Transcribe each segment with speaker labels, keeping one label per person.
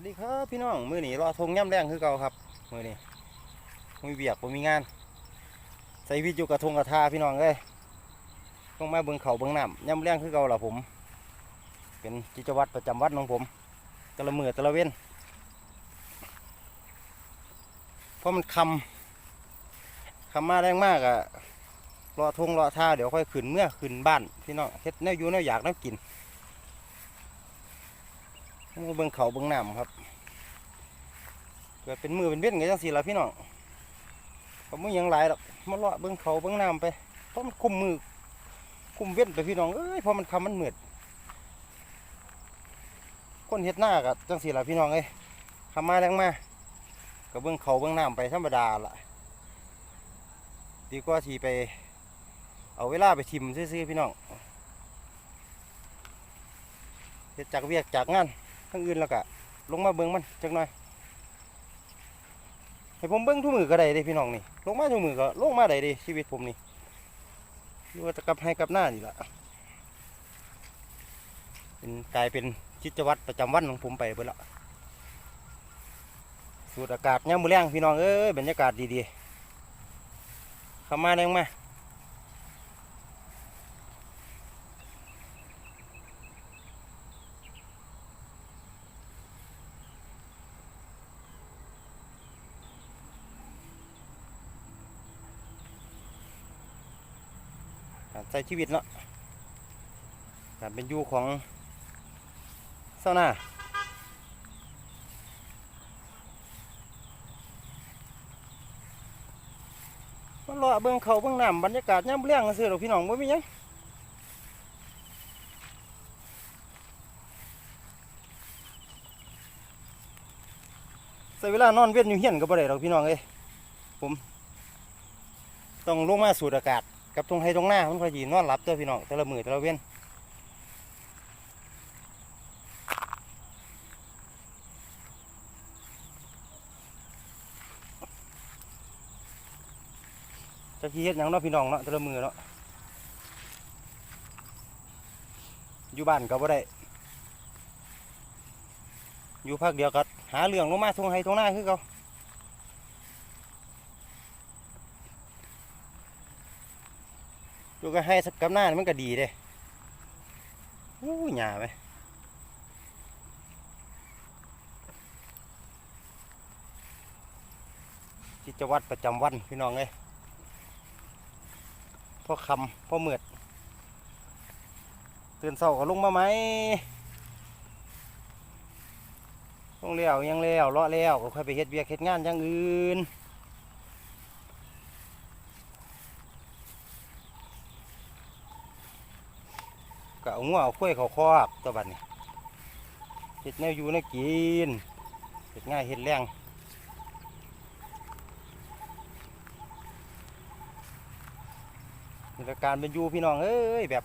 Speaker 1: สวัสดีครับพี่น้องมือนี้รอทงย่ำแรงคือเก่าครับมือนี้มีเบียกผมมีงาน ใส่วิทยุกระทงกระทาพี่น้องเอ้ยต้องมาเบิงเขาเบิงน้ำย่ำแรงคือเก่าล่ะผม เป็นกิจวัตรประจำวัดของผมต่ละมือต่ละเว้นเพราะมันคำคำมาแรงมากอะรอทงรอท่าเดี๋ยวค่อยขึ้นเมื่อขึ้นบ้านพี่น้องเฮ็ดแนวอยู่แนวอยากแนวกินมาเบิ่งเขาเบิ่งน้ำครับ เกิดเป็นมือเป็นเว้นกันจังสี่ละพี่น้องผมไม่ยังหลายหรอกมาเลาะเบิ่งเขาเบิ่งน้ำไปเพราะมันคุมมือคุมเว้นไปพี่น้องเอ้ยพอมันคำมันเหมือดคนเฮ็ดหน้ากับจังสี่ละพี่น้องเอ้ยคำมาแรงมาก็เบิ่งเขาเบิ่งน้ำไปธรรมดาละดีกว่าทีไป เอาเวลาไปทิมซื่อๆพี่น้องเฮ็ดจากเวียกจากงานทั้งอื่นแล้วก็ลงมาเบิ้องมันจักหน่อย ให้ผมเบิ้งทุกมือก็ได้เด้พี่น้องนี่ลงมาทุกมือก็ลงมาได้เด้ชีวิตผมนี่อยู่ว่าจะกลับให้กลับหน้านี่ละเป็นกลายเป็นกิจวัตรประจำวันของผมไปเบิดละสูดอากาศยามมื้อแรงพี่น้องเอ้ยบรรยากาศดีๆเข้ามาแรงมา ใช้ชีวิตเนาะการเป็นอยู่ของเศร้าหน้ามันรอเบิ่งเขาเบิ่งน้ำบรรยากาศย่ำเลี้ยงซื่อหรอกพี่น้องบ่มียังใส่เวลานอนเว้นอยู่เฮียนก็บ่ได้หรอกพี่น้องเอ้ยผม ต้องลงมาสูดอากาศ กับตรงไฮตรงหน้ามันพอดีนอนหลับเตัวพี่น้องแต่ละมือแต่ละเว้นจะขี้เฮ็ดหยังเนาะพี่น้องเนาะแต่ละมือเนาะอยู่บ้านก็บ่ได้ อยู่พักเดียวก็หาเรื่องลงมาทงไฮตรงหน้าคือเขาูก็ให้สักกับหน้ามันก็ดีเด้โอ้ยหยาไปกิจวัตรประจำวันพี่น้องเลยพ่อคำพ่อเมือดตื่นเช้าก็ลงมาไหมลงแล้วยังแล้วเลาะแล้วก็ค่อยไปเฮ็ดเวียกเฮ็ดงานอย่างอื่น ก็เอา งัวเอากล้วยเขาคอกตัวบัดนี้เห็ดแนวอยู่แนกินเห็ดง่ายเห็ดแรงนี่การเป็นอยู่พี่น้องเอ้ยแบบ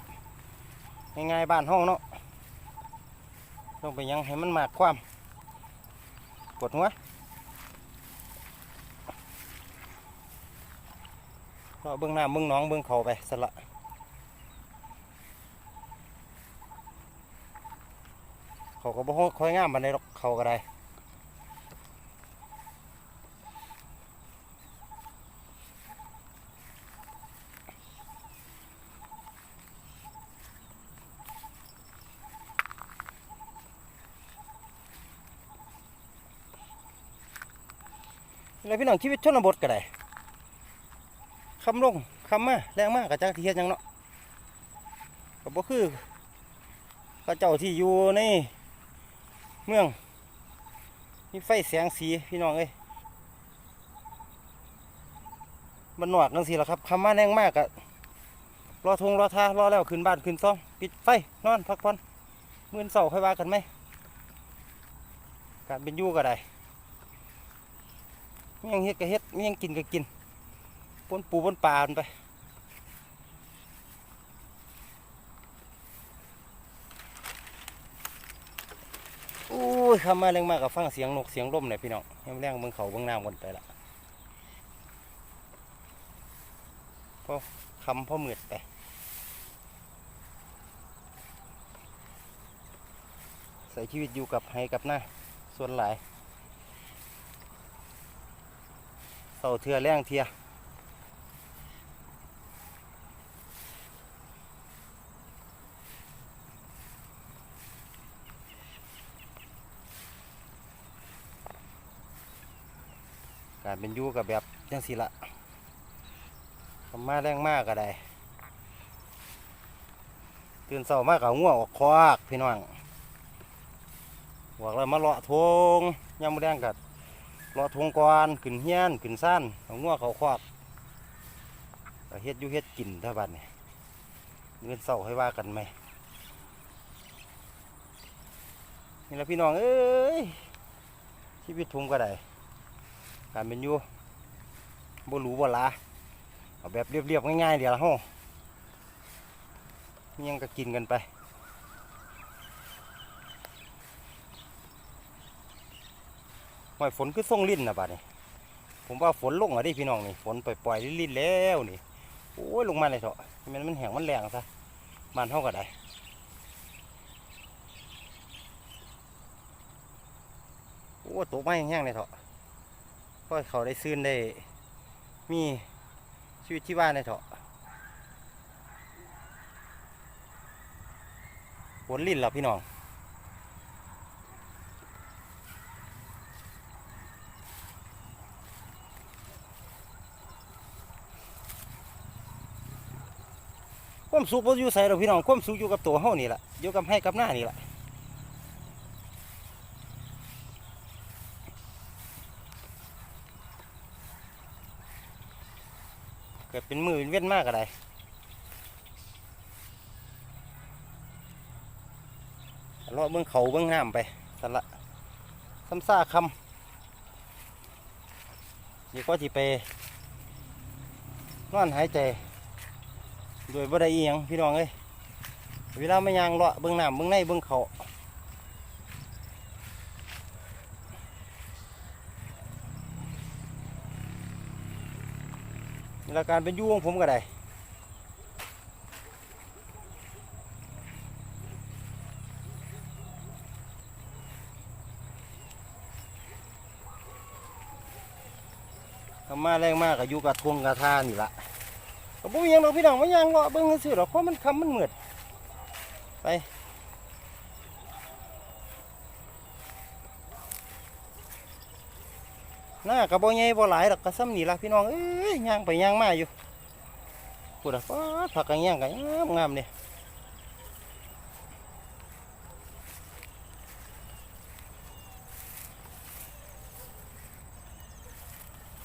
Speaker 1: ง่ายๆบ้านห้องเนาะต้องไปยังให้มันมากความปวดหัวเราเบื้องหน้าเบื้องน้องเบื้องเขาไปสละ เขาก็บ่ค่อยงามบันไดหรกเขาก็ได้แล้วพี่น้องชีวิตชนบทก็ได้คำลงคำมาแรงมากกับจักที่เฮ็ดยังเนาะก็บ่คือเขาเจ้าที่อยู่ใน เมืองมีไฟแสงสีพี่น้องเอ้ยมันหนวดนังสีละครับคำมาแรงมากอะรอทงรอท่ารอแล้วขึ้นบ้านขึ้นซ่องปิดไฟนอนพักผ่อนมื่นเสาค่อยว่ากันไหมการเป็นยู่ก็ได้มียังเฮ็ดก็เฮ็ดมียังกินก็กินปนปูปนปลานไป อู้ยคำมาแรงมากกับฟังเสียงนกเสียงร่มเนี่ยพี่น้องยังแรงเบิ่งเขาเบิ่งน้ำกันไปละพอคำพ่อมืดไปใส่ชีวิตอยู่กับไห้กับหน้าส่วนหลายเสาเทือแรงเทีย การเป็นยู่กับแบบจังสิละทำมาแรงมากก็ได้ตื่นเช้ามากกับง่วงออกควักพี่น้องบอกเลยมาเลาะทงยามมื้อแรงกัดเลาะทงก่อนขึ้นเฮียนขึ้นซ่านเอาง่วงเขาควักเฮ็ดยู่เฮ็ดกินท่าบัดนี่ยเงินเศร้าให้ว่ากันไหมนี่แหละพี่น้องเอ้ยชีวิตทุงก็ได้ การเป็นอยู่บ่หรูบ่ลาเอาแบบเรียบๆง่ายๆเดี๋ยวละห้องมีหยังก็กินกันไปหอยฝนคือส่งลิ้นนะบัดนี้ผมว่าฝนลงอะดิพี่น้องนี่ฝนปล่อยๆลิ้นๆแล้วนี่โอ้ยลงมาเลยเถอะมันมันแห้งมันแรงซะบ้านเฮาก็ได้โอ้ตกมาแห้งเลยเถอะ ก็เขาได้ซื่นได้ มีชีวิตที่บ้านในเถาะฝนลิ่นแล้วพี่น้องความสุขบ่อยู่ใส่เราพี่น้องความสุขอยู่กับตัวเฮานี่แหละอยู่กับให้กับหน้านี่แหละ เป็นมือเป็นเว้นมากอะไรเลาะเบื้องเขาเบื้องน้ำไปสละซ้ำซ่าคำนี่ก็ที่ไปนอนหายใจ โดยบ่ได้อีหยังพี่น้องเอ้ยเวลาไม่ยางเลาะเบื้องน้ำเบื้องในเบื้องเขา นี่ละการเป็นยุ่ของผมก็ได้ทำมาแรงมากกับอยู่กับทวงกับท่านี่ละก็บ่มีหยังดอกพี่น้องไม่ยังเลาะเบิ่งซื่อหรอกเพราะมันคำมันเหมือดไป หน้ากับอกใหญ่บ่หลายดอกก็ซ้ำนี่ละพี่น้องเอ้ยย่างไปย่างมาอยู่พูดอะป๊าดผักกันย่างกันงามงามเนี่ย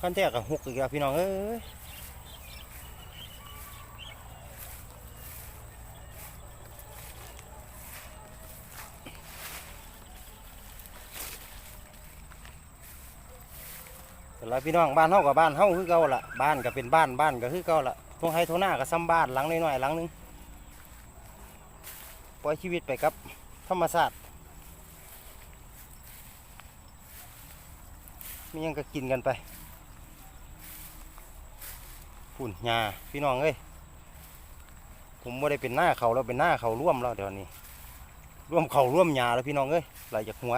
Speaker 1: ขั้นแท้กับหกอีกแล้วพี่น้องเอ้ย แต่ละพี่น้องบ้านเฮากับบ้านเฮาคือเก่าละบ้านก็เป็นบ้านบ้านก็คือเก่าละทงไฮทงหน้าก็ซ้ำบ้านหลังน้อยๆหลังหนึงปล่อยชีวิตไปกับธรรมชาติมียังก็กินกันไปฝุ่นหญ้าพี่น้องเอ้ยผมไม่ได้เป็นหน้าเขาแล้วเป็นหน้าเขาร่วมแล้วเดี๋ยวนี้ร่วมเขาร่วมหญ้าแล้วพี่น้องเอ้ยไหลจากหัว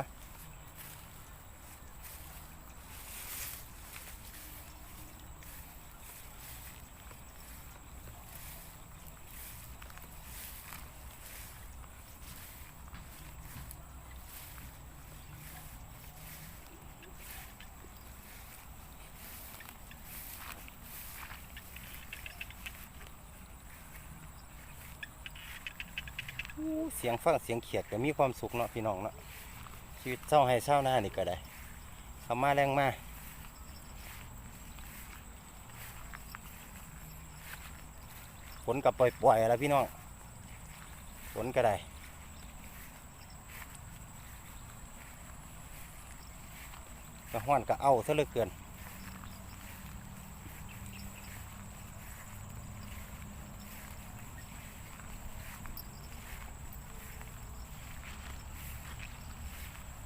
Speaker 1: เสียงฟังเสียงเขียดก็มีความสุขเนาะพี่น้องเนาะชีวิตเศร้าให้เศร้าหน้านี่ก็ได้ทำมาแรงมาฝนกับปล่อยๆแล้วพี่น้องฝนก็ได้ก็ห้อนก็เอาซะเหลือเกิน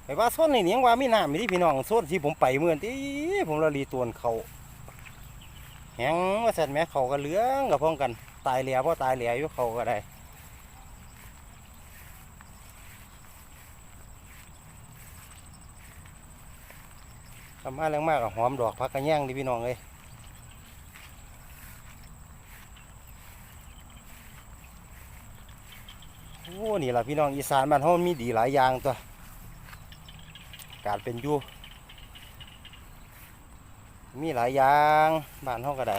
Speaker 1: ไปว่าโซนนี่ยังว่ามีน้ำมีที่พี่น้องโซนที่ผมไปเมื่อที่ผมละรีตวนเขาแหงว่าสัตว์แม่เขาก็เหลืองกับพ้องกัน ตายเหลียเพราะตายเหลียอยู่เขาก็ได้ทำมาแรงมากกับหอมดอกพักกระแยงดิพี่น้องเลยโอ้นี่ล่ะพี่น้องอีสานบ้านเฮามีดีหลายอย่างตัว การเป็นอยู่มีหลายอย่างบ้านเฮาก็ได้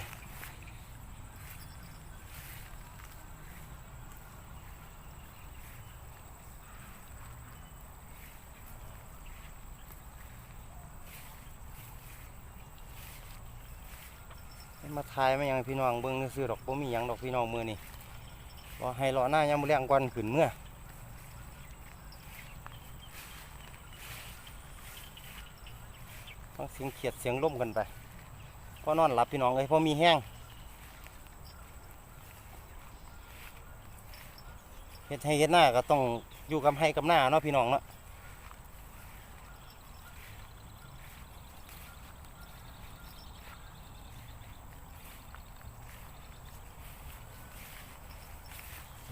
Speaker 1: มาทายมายังพี่น้องเบิ่งซื้อดอกบ่มีหยังดอกพี่น้องมือนี่รอให้รอหน้ายามมื้อแลงก่อนขึ้นเมื่อ ฟังเสียงเขียดเสียงล่มกันไปพอนอนหลับพี่น้องเลยพอมีแห้งเฮ็ดให้เฮ็ดหน้าก็ต้องอยู่กับให้กับหน้าเนาะพี่น้องเนาะ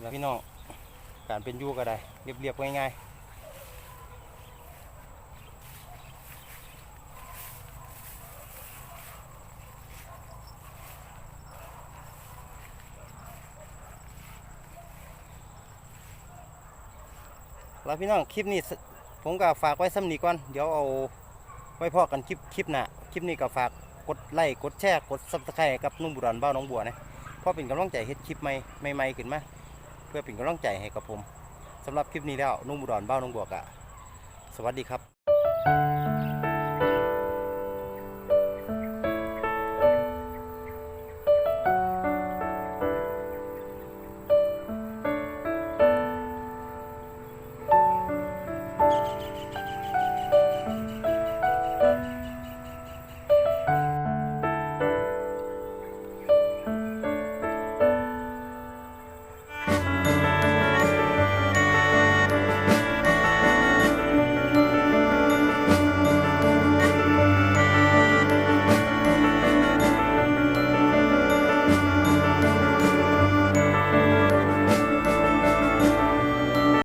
Speaker 1: แล้วพี่น้องการเป็นอยู่ก็ได้เรียบๆง่ายๆ แล้วพี่น้องคลิปนี้ผมก็ฝากไว้ซ้ำนี้ก่อน เดี๋ยวเอาไว้พอกันคลิปคลิปหน้าคลิปนี้ก็ฝากกดไลค์กดแชร์กดซับสไครต์กับนุ่มบุรันบ้าน้องบัวนะเพราะเป็นกำลังใจเฮ็ดคลิปใหม่ใหม่ๆขึ้นมาเพื่อเป็นกำลังใจให้กับผมสำหรับคลิปนี้แล้วนุ่มบุรันบ้าน้องบัวกะสวัสดีครับ